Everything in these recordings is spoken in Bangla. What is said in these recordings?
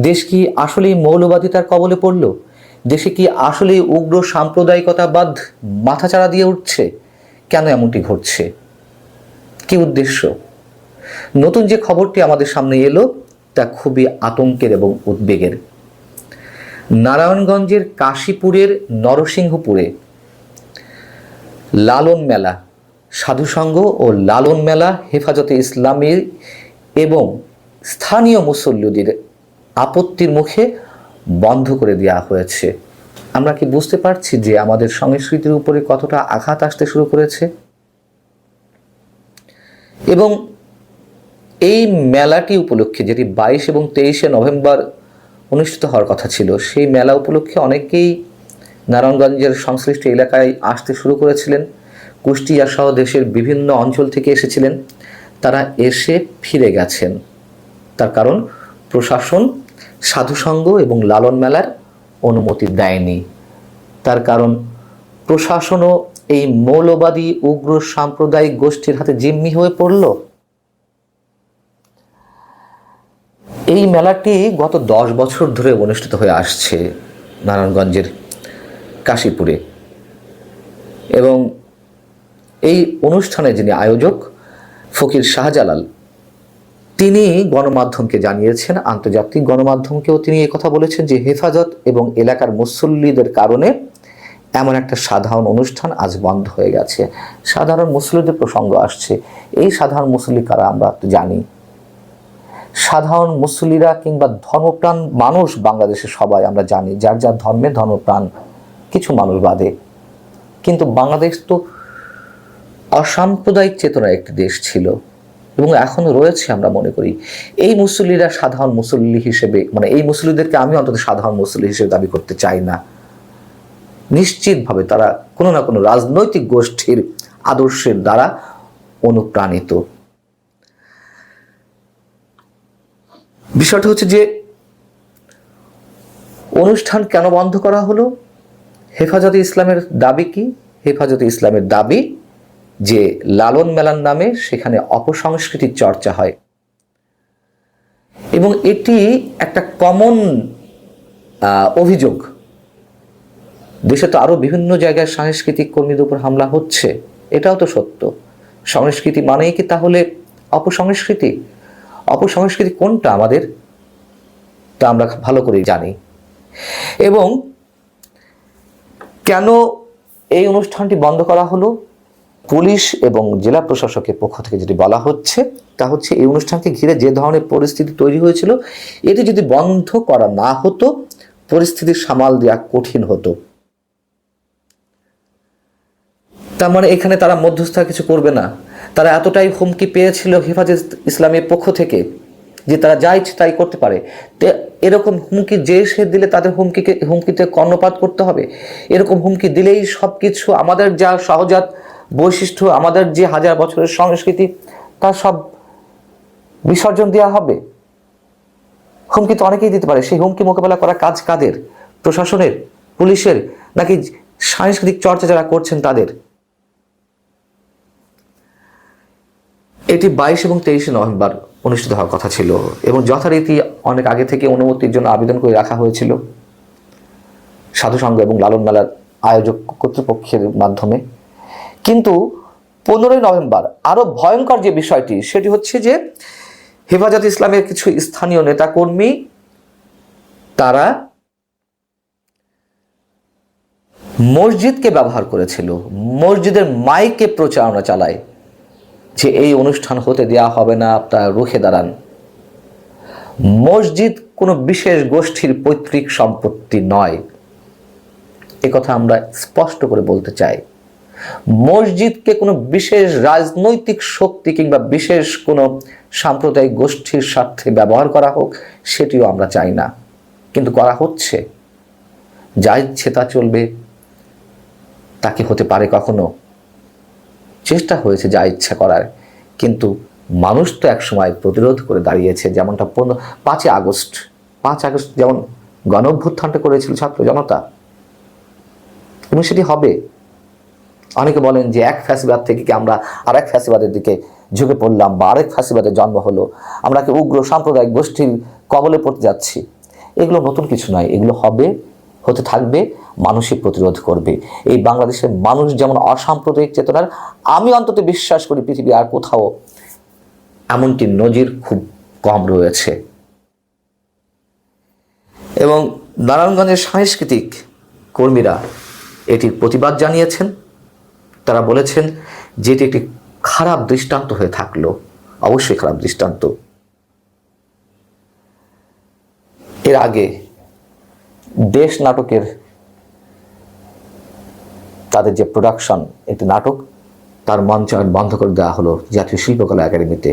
দেশ কি আসলেই মৌলবাদিতার কবলে পড়ল? দেশে কি আসলেই উগ্র সাম্প্রদায়িকতাবাদ মাথাচাড়া দিয়ে উঠছে? কেন এমনটি ঘটছে? কি উদ্দেশ্য? নতুন যে খবরটি আমাদের সামনে এলো, তা খুবই আতঙ্কের এবং উদ্বেগের। নারায়ণগঞ্জের কাশীপুরের নরসিংহপুরে লালন মেলা সাধুসংঘ ও লালন মেলা, হেফাজতে ইসলামী এবং স্থানীয় মুসল্লিদের আপত্তির মুখে বন্ধ করে দেওয়া হয়েছে। আমরা কি বুঝতে পারছি যে আমাদের সংস্কৃতির উপরে কতটা আঘাত আসতে শুরু করেছে? এবং এই মেলাটি উপলক্ষে, যেটি বাইশ এবং তেইশে নভেম্বর অনুষ্ঠিত হওয়ার কথা ছিল, সেই মেলা উপলক্ষে অনেকেই নারায়ণগঞ্জের সংশ্লিষ্ট এলাকায় আসতে শুরু করেছিলেন। কুষ্টিয়া সহ দেশের বিভিন্ন অঞ্চল থেকে এসেছিলেন। তারা এসে ফিরে গেছেন। তার কারণ, প্রশাসন সাধুসংঘ এবং লালন মেলার অনুমতি দেয়নি। তার কারণ, প্রশাসনও এই মৌলবাদী উগ্র সাম্প্রদায়িক গোষ্ঠীর হাতে জিম্মি হয়ে পড়ল। এই মেলাটি গত দশ বছর ধরে অনুষ্ঠিত হয়ে আসছে নারায়ণগঞ্জের কাশীপুরে। এবং এই অনুষ্ঠানে যিনি আয়োজক, ফকির শাহজালাল তিনি গণমাধ্যমকে জানিয়েছেন, আন্তর্জাতিক গণমাধ্যমকেও তিনি কথা বলেছেন যে হেফাজত এবং এলাকার মুসল্লিদের কারণে এমন একটা সাধারণ অনুষ্ঠান আজ বন্ধ হয়ে গেছে। সাধারণ মুসল্লিদের প্রসঙ্গ আসছে। এই সাধারণ মুসল্লি কারা আমরা তো জানি। সাধারণ মুসল্লিরা কিংবা ধর্মপ্রাণ মানুষ বাংলাদেশে সবাই আমরা জানি, যার যার ধর্মে ধর্মপ্রাণ, কিছু মানুষ বাদে। কিন্তু বাংলাদেশ তো অসাম্প্রদায়িক চেতনার একটি দেশ ছিল। এবং এখনও রয়েছে আমরা মনে করি। এই মুসল্লিরা সাধারণ মুসল্লি হিসেবে মানে এই মুসল্লিদেরকে আমি অন্তত সাধারণ মুসল্লি হিসেবে দাবি করতে চাই না। নিশ্চিতভাবে তারা কোনো না কোনো রাজনৈতিক গোষ্ঠীর আদর্শের দ্বারা অনুপ্রাণিত। বিষয়টা হচ্ছে যে, অনুষ্ঠান কেন বন্ধ করা হলো? হেফাজতে ইসলামের দাবি কি? হেফাজতে ইসলামের দাবি যে লালন মেলার নামে সেখানে অপসংস্কৃতির চর্চা হয়। এবং এটি একটা কমন অভিযোগ। দেশে তো আরও বিভিন্ন জায়গায় সাংস্কৃতিক কর্মীদের উপর হামলা হচ্ছে। এটাও তো সত্য। সংস্কৃতি মানেই কি তাহলে অপসংস্কৃতি? অপসংস্কৃতি কোনটা আমাদের? তা আমরা ভালো করেই জানি। এবং কেন এই অনুষ্ঠানটি বন্ধ করা হলো? পুলিশ এবং জেলা প্রশাসকের পক্ষ থেকে যেটি বলা হচ্ছে, তা হচ্ছে এই অনুষ্ঠানকে ঘিরে যে ধরনের পরিস্থিতি তৈরি হয়েছিল, এটি যদি বন্ধ করা না হতো, পরিস্থিতি সামাল দেওয়া কঠিন হতো। তার মানে এখানে তারা মধ্যস্থা কিছু করবে না। তারা এতটাই হুমকি পেয়েছিল হেফাজত ইসলামের পক্ষ থেকে যে তারা যা ইচ্ছে তাই করতে পারে। এরকম হুমকি যে সে দিলে তাদের হুমকিকে হুমকিতে কর্ণপাত করতে হবে। এরকম হুমকি দিলেই সব কিছু আমাদের যা সহজাত বৈশিষ্ট্য আমাদের যে হাজার বছরের সংস্কৃতি, তা সব বিসর্জন দেওয়া হবে। হুমকি তো অনেকেই দিতে পারে। সেই হুমকি মোকাবেলা করা কাজ কাদের? প্রশাসনের? পুলিশের? নাকি সাংস্কৃতিক চর্চা যারা করছেন তাদের? এটি বাইশ এবং তেইশে নভেম্বর অনুষ্ঠিত হওয়ার কথা ছিল এবং যথারীতি অনেক আগে থেকে অনুমতির জন্য আবেদন করে রাখা হয়েছিল। সাধুসংঘ এবং লালন মেলার আয়োজক কর্তৃপক্ষের মাধ্যমে। কিন্তু পনেরোই নভেম্বর আরও ভয়ঙ্কর যে বিষয়টি, সেটি হচ্ছে যে হেফাজত ইসলামের কিছু স্থানীয় নেতাকর্মী, তারা মসজিদকে ব্যবহার করেছিল, মসজিদের মাইকে প্রচারণা চালায় যে এই অনুষ্ঠান হতে দেওয়া হবে না, আপনারা রুখে দাঁড়ান। মসজিদ কোনো বিশেষ গোষ্ঠীর পৈতৃক সম্পত্তি নয়। কথা আমরা স্পষ্ট করে বলতে চাই। মসজিদকে কোনো বিশেষ রাজনৈতিক শক্তি কিংবা বিশেষ কোনো সাম্প্রদায়িক গোষ্ঠীর স্বার্থে ব্যবহার করা হোক, সেটিও আমরা চাই না। কিন্তু করা হচ্ছে। যা ইচ্ছে তা চলবে। তাকে হতে পারে কখনো? চেষ্টা হয়েছে যা ইচ্ছা করার। কিন্তু মানুষ তো একসময় প্রতিরোধ করে দাঁড়িয়েছে, যেমনটা পনেরো, পাঁচই আগস্ট। পাঁচ আগস্ট যেমন গণ অভ্যুত্থানটা করেছিল ছাত্র জনতা, এবং সেটি হবে। অনেকে বলেন যে এক ফ্যাসিবাদ থেকে কি আমরা আরেক ফ্যাসিবাদের দিকে ঝুঁকে পড়লাম বা আরেক ফ্যাসিবাদের জন্ম হলো? আমরা কি উগ্র সাম্প্রদায়িক গোষ্ঠীর কবলে পড়তে যাচ্ছি? এগুলো নতুন কিছু নয়। এগুলো হবে, হতে থাকবে, মানুষই প্রতিরোধ করবে। এই বাংলাদেশের মানুষ যেমন অসাম্প্রদায়িক চেতনার, আমি অন্তত বিশ্বাস করি পৃথিবী আর কোথাও এমনটি নজির খুব কম রয়েছে। এবং নারায়ণগঞ্জের সাংস্কৃতিক কর্মীরা এটির প্রতিবাদ জানিয়েছেন। তারা বলেছেন যে এটি একটি খারাপ দৃষ্টান্ত হয়ে থাকল। অবশ্যই খারাপ দৃষ্টান্ত। এর আগে দেশ নাটকের তাদের যে প্রোডাকশন একটি নাটক, তার মঞ্চায়ন বন্ধ করে দেওয়া হলো জাতীয় শিল্পকলা একাডেমিতে।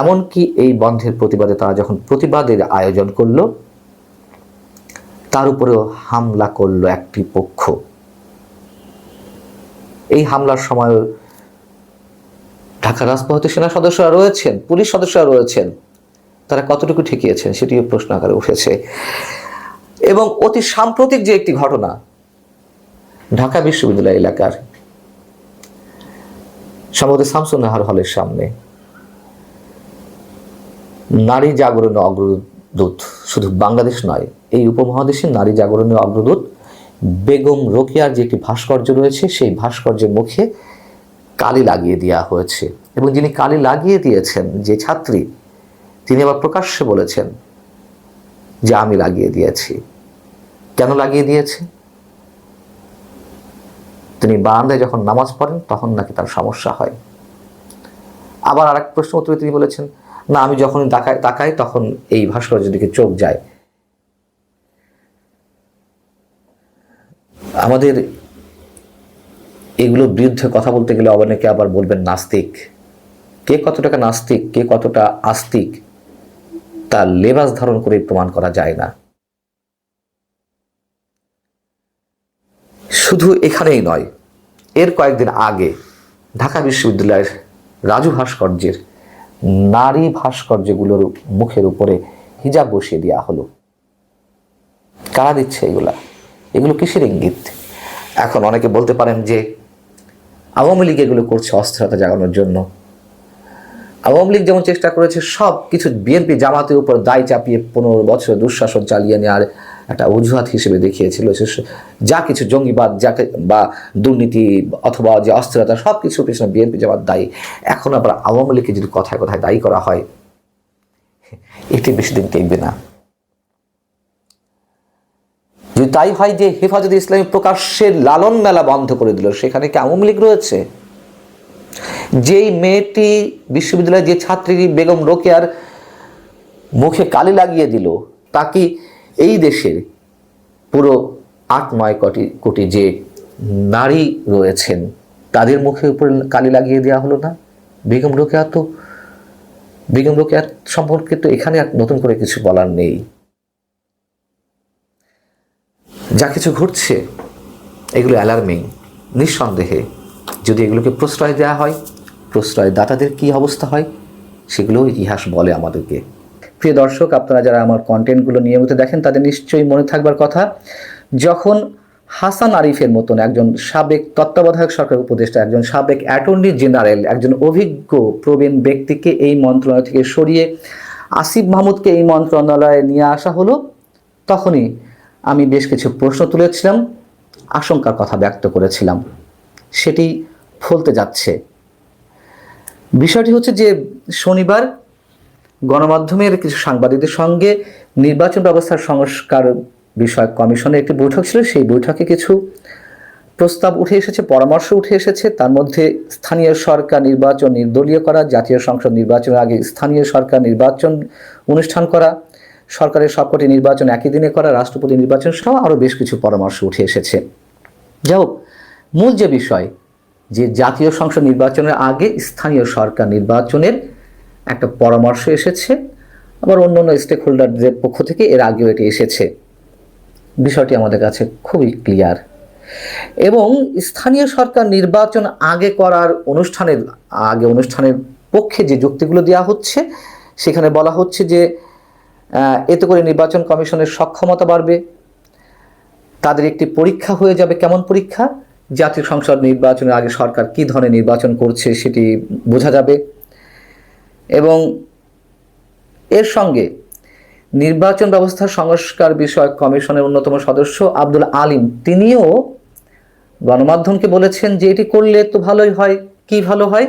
এমনকি এই বন্ধের প্রতিবাদে তারা যখন প্রতিবাদের আয়োজন করল, তার উপরেও হামলা করল একটি পক্ষ। এই হামলার সময় ঢাকা রাজপথে সেনা সদস্যরা রয়েছেন, পুলিশ সদস্যরা রয়েছেন, তারা কতটুকু ঠেকিয়েছেন সেটিও প্রশ্ন আকারে উঠেছে। এবং অতি সাম্প্রতিক যে একটি ঘটনা, ঢাকা বিশ্ববিদ্যালয় এলাকার সম্ভবত শামসুন নাহার হলের সামনে, নারী জাগরণের অগ্রদূত, শুধু বাংলাদেশ নয়, এই উপমহাদেশে নারী জাগরণের অগ্রদূত বেগম রোকেয়ার যে একটি ভাস্কর্য রয়েছে, সেই ভাস্কর্যের মুখে কালি লাগিয়ে দেওয়া হয়েছে। এবং যিনি কালি লাগিয়ে দিয়েছেন, যে ছাত্রী, তিনি আবার প্রকাশ্যে বলেছেন যে, আমি লাগিয়ে দিয়েছি। কেন লাগিয়ে দিয়েছে? তিনি বারান্দায় যখন নামাজ পড়েন, তখন নাকি তার সমস্যা হয়। আবার আরেক প্রশ্ন উত্তরে তিনি বলেছেন, না, আমি যখন তাকাই তাকাই, তখন এই ভাস্কর্যের দিকে চোখ যায়। আমাদের এগুলোর বিরুদ্ধে কথা বলতে গেলে অনেকে আবার বলবেন নাস্তিক। কে কতটা নাস্তিক, কে কতটা আস্তিক তা লেবাস ধারণ করে প্রমাণ করা যায় না। শুধু এখানেই নয়, এর কয়েকদিন আগে ঢাকা বিশ্ববিদ্যালয়ের রাজু ভাস্কর্যের নারী ভাস্কর্যগুলোর মুখের উপরে হিজাব বসিয়ে দেওয়া হলো। কারা দিচ্ছে এগুলা? এগুলো কিসের ইঙ্গিত? এখন অনেকে বলতে পারেন যে আওয়ামী লীগ এগুলো করছে অস্থিরতা জাগানোর জন্য। আওয়ামী লীগ যেমন চেষ্টা করেছে সব কিছু বিএনপি জামাতের উপর দায় চাপিয়ে পনেরো বছর দুঃশাসন চালিয়ে নেওয়ার একটা অজুহাত হিসেবে দেখিয়েছিল। যা কিছু জঙ্গিবাদ যাকে বা দুর্নীতি অথবা যে অস্থিরতা সব কিছুর পেছনে বিএনপি জামাত দায়ী। এখন আবার আওয়ামী লীগকে যদি কথায় কথায় দায়ী করা হয়, এটি বেশি দিন টেকবে না। যদি তাই হয় যে হেফাজতে ইসলামী প্রকাশ্যে লালন মেলা বন্ধ করে দিল, সেখানে কি আওয়ামী লীগ রয়েছে? যেই মেয়েটি বিশ্ববিদ্যালয়ে যে ছাত্রী বেগম রোকেয়ার মুখে কালি লাগিয়ে দিল, তা কি এই দেশের পুরো আট নয় কোটি কোটি যে নারী রয়েছেন, তাদের মুখের উপরে কালি লাগিয়ে দেওয়া হলো না? বেগম রোকেয়া তো, বেগম রোকেয়ার সম্পর্কে তো এখানে আর নতুন করে কিছু বলার নেই। যা কিছু ঘটছে, এগুলো অ্যালার্মিং নিঃসন্দেহে। যদি এগুলোকে প্রশ্রয় দেওয়া হয় প্রশ্রয় দাতাদের কি অবস্থা হয়, সেগুলো ইতিহাস বলে আমাদেরকে। প্রিয় দর্শক, আপনারা যারা আমার কন্টেন্টগুলো নিয়মিত দেখেন, তাদের নিশ্চয়ই মনে থাকবার কথা, যখন হাসান আরিফের মতন একজন সাবেক তত্ত্বাবধায়ক সরকার উপদেষ্টা, একজন সাবেক অ্যাটর্নি জেনারেল একজন অভিজ্ঞ, প্রবীণ ব্যক্তিকে এই মন্ত্রণালয় থেকে সরিয়ে আসিফ মাহমুদকে এই মন্ত্রণালয়ে নিয়ে আসা হলো, তখনই আমি বেশ কিছু প্রশ্ন তুলেছিলাম, আশঙ্কার কথা ব্যক্ত করেছিলাম। সেটি ফলতে যাচ্ছে। বিষয়টি হচ্ছে যে শনিবার গণমাধ্যমের কিছু সাংবাদিকদের সঙ্গে নির্বাচন ব্যবস্থার সংস্কার বিষয়ক কমিশনের একটি বৈঠক ছিল। সেই বৈঠকে কিছু প্রস্তাব উঠে এসেছে, পরামর্শ উঠে এসেছে। তার মধ্যে স্থানীয় সরকার নির্বাচন নির্দলীয় করা, জাতীয় সংসদ নির্বাচনের আগে স্থানীয় সরকার নির্বাচন অনুষ্ঠান করা সরকারের সবকটি নির্বাচন একই দিনে করা, রাষ্ট্রপতি নির্বাচন সহ আরও বেশ কিছু পরামর্শ উঠে এসেছে। যাই হোক, মূল যে বিষয়, যে জাতীয় সংসদ নির্বাচনের আগে স্থানীয় সরকার নির্বাচনের একটা পরামর্শ এসেছে, আবার অন্য অন্য স্টেক হোল্ডারদের পক্ষ থেকে এর আগেও এটি এসেছে। বিষয়টি আমাদের কাছে খুবই ক্লিয়ার এবং স্থানীয় সরকার নির্বাচন আগে করার অনুষ্ঠানের, আগে অনুষ্ঠানের পক্ষে যে যুক্তিগুলো দেওয়া হচ্ছে, সেখানে বলা হচ্ছে যে এতে করে নির্বাচন কমিশনের সক্ষমতা বাড়বে। তাদের একটি পরীক্ষা হয়ে যাবে। কেমন পরীক্ষা? জাতীয় সংসদ নির্বাচনের আগে সরকার কী ধরনের নির্বাচন করছে সেটি বোঝা যাবে। এবং এর সঙ্গে নির্বাচন ব্যবস্থা সংস্কার বিষয়ক কমিশনের অন্যতম সদস্য আব্দুল আলিম, তিনিও গণমাধ্যমকে বলেছেন যে এটি করলে তো ভালোই হয়। কি ভালো হয়?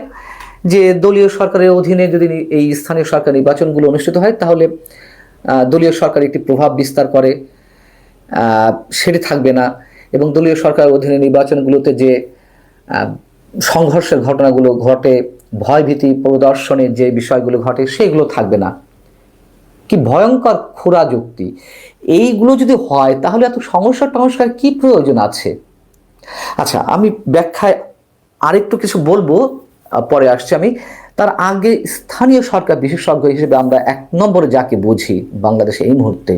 যে দলীয় সরকারের অধীনে যদি এই স্থানীয় সরকার নির্বাচনগুলো অনুষ্ঠিত হয়, তাহলে দলীয় সরকার একটি প্রভাব বিস্তার করে সেটি থাকবে না। এবং দলীয় সরকার অধীনে নির্বাচনগুলোতে যে সংঘর্ষের ঘটনাগুলো ঘটে, ভয়ভীতি প্রদর্শনের যে বিষয়গুলো ঘটে, সেগুলো থাকবে না। কি ভয়ঙ্কর খোরা যুক্তি। এইগুলো যদি হয়, তাহলে এত সমস্যা টমস্কার কি প্রয়োজন আছে? আচ্ছা আমি ব্যাখ্যায় আরেকটু কিছু বলব পরে আসছি আমি। তার আগে স্থানীয় সরকার বিশেষজ্ঞ হিসেবে আমরা এক নম্বরে যাকে বুঝি বাংলাদেশে এই মুহূর্তে,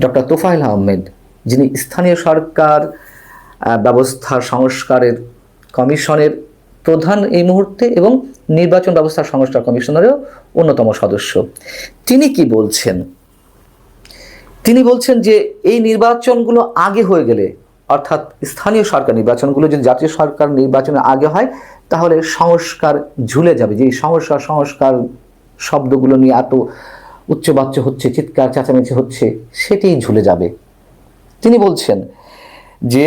ডক্টর তোফাইল আহমেদ, যিনি স্থানীয় সরকার ব্যবস্থা সংস্কারের কমিশনের প্রধান এই মুহূর্তে এবং নির্বাচন ব্যবস্থা সংস্কার কমিশনেরও অন্যতম সদস্য। তিনি কি বলছেন? তিনি বলছেন যে এই নির্বাচনগুলো আগে হয়ে গেলে অর্থাৎ স্থানীয় সরকার নির্বাচনগুলো যদি জাতীয় সরকার নির্বাচনের আগে হয়, তাহলে সংস্কার ঝুলে যাবে। যে সংস্কার সংস্কার শব্দগুলো নিয়ে এত উচ্চবাচ্য হচ্ছে, চিৎকার, চেঁচামেচি হচ্ছে, সেটিই ঝুলে যাবে। তিনি বলছেন যে,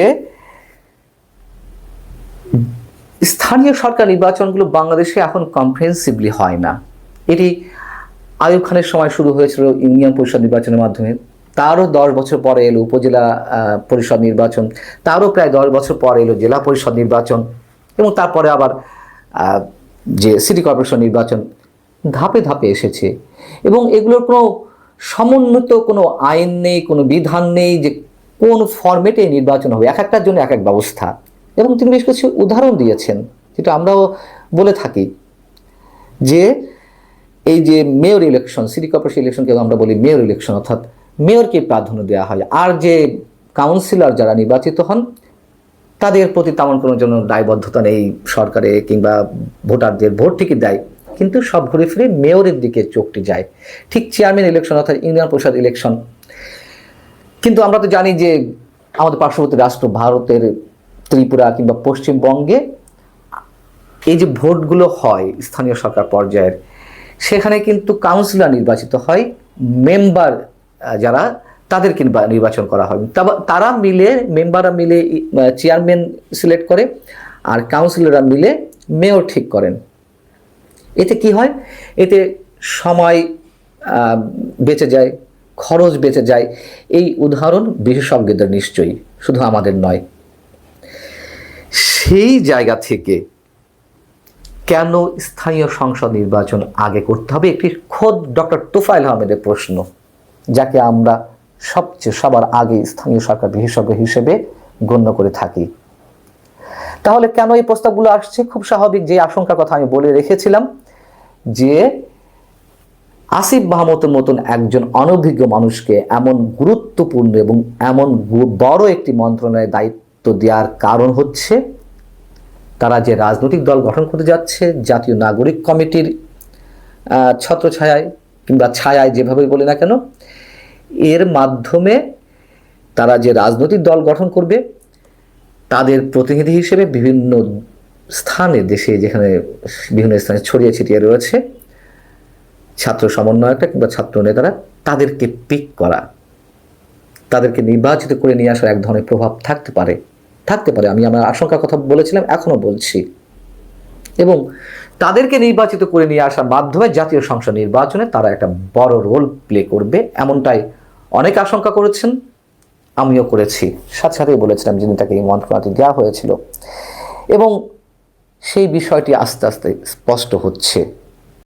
স্থানীয় সরকার নির্বাচনগুলো বাংলাদেশে এখন কম্প্রিহেন্সিভলি হয় না। এটি আয়ুব খানের সময় শুরু হয়েছিল ইউনিয়ন পরিষদ নির্বাচনের মাধ্যমে। তারও দশ বছর পরে এলো উপজেলা পরিষদ নির্বাচন। তারও প্রায় দশ বছর পরে এলো জেলা পরিষদ নির্বাচন এবং তারপরে আবার যে সিটি কর্পোরেশন নির্বাচন ধাপে ধাপে এসেছে। এবং এগুলোর কোনো সমন্বিত কোনো আইন নেই, কোনো বিধান নেই যে কোন ফরম্যাটে নির্বাচন হবে। এক একটার জন্য এক এক ব্যবস্থা। এবং তিনি বেশ কিছু উদাহরণ দিয়েছেন, যেটা আমরাও বলে থাকি। যে এই যে মেয়র ইলেকশন সিটি কর্পোরেশন ইলেকশনকে আমরা বলি মেয়র ইলেকশন অর্থাৎ মেয়রকে প্রাধান্য দেওয়া হয়। আর যে কাউন্সিলর যারা নির্বাচিত হন, তাদের প্রতি তেমন কোনো জন্য দায়বদ্ধতা নেই সরকারে কিংবা ভোটারদের ভোট ঠিকই দেয়। কিন্তু সব ঘুরে ফিরে মেয়রের দিকে চোখটি যায়। ঠিক চেয়ারম্যান ইলেকশন অর্থাৎ ইউনিয়ন পরিষদ ইলেকশন কিন্তু আমরা তো জানি যে আমাদের পার্শ্ববর্তী রাষ্ট্র ভারতের ত্রিপুরা কিংবা পশ্চিমবঙ্গে এই যে ভোটগুলো হয় স্থানীয় সরকার পর্যায়ের, সেখানে কিন্তু কাউন্সিলর নির্বাচিত হয় মেম্বার যারা নির্বা- নির্বাচন করা তাবা- তারা মিলে, মেম্বাররা মিলে চেয়ারম্যান সিলেক্ট করে আর কাউন্সিলররা মিলে মেয়র ঠিক করেন। এতে কি হয়? এতে সময় বেঁচে যায়, খরচ বেঁচে যায়। এই উদাহরণ বিশেষজ্ঞদের নিশ্চয়ই, শুধু আমাদের নয়। সেই জায়গা থেকে কেন স্থানীয় সংসদ নির্বাচন আগে করতে হবে? একটি খোদ ডক্টর তোফাইল আহমেদের প্রশ্ন। যাকে আমরা সবচেয়ে সবার আগে স্থানীয় সরকার বিশেষজ্ঞ হিসেবে গণ্য করে থাকি। তাহলে কেন এই প্রস্তাবগুলো আসছে? খুব স্বাভাবিক যে আশঙ্কার কথা আমি বলে রেখেছিলাম যে আসিফ মাহমুদের মতন একজন অনভিজ্ঞ মানুষকে এমন গুরুত্বপূর্ণ এবং এমন বড় একটি মন্ত্রণালয়ের দায়িত্ব দেওয়ার কারণ হচ্ছে তারা যে রাজনৈতিক দল গঠন করতে যাচ্ছে, জাতীয় নাগরিক কমিটির ছত্রছায়ায় কিংবা ছায়ায় যেভাবেই বলি না কেন এর মাধ্যমে তারা যে রাজনৈতিক দল গঠন করবে, তাদের প্রতিনিধি হিসেবে বিভিন্ন স্থানে, দেশে যেখানে বিভিন্ন স্থানে ছড়িয়ে ছিটিয়ে রয়েছে, ছাত্র সমন্বয়কটা কিংবা ছাত্র নেতারা, তাদেরকে পিক করা, তাদেরকে নির্বাচিত করে নিয়ে আসার এক ধরনের প্রভাব থাকতে পারে থাকতে পারে। আমি আমার আশঙ্কার কথা বলেছিলাম, এখনও বলছি। এবং তাদেরকে নির্বাচিত করে নিয়ে আসার মাধ্যমে জাতীয় সংসদ নির্বাচনে তারা একটা বড় রোল প্লে করবে, এমনটাই অনেক আশঙ্কা করেছেন, আমিও করেছি। সাথে সাথেই বলেছিলাম যিনি তাকে এই মন্ত্রণাটি দেওয়া হয়েছিল। এবং সেই বিষয়টি আস্তে আস্তে স্পষ্ট হচ্ছে।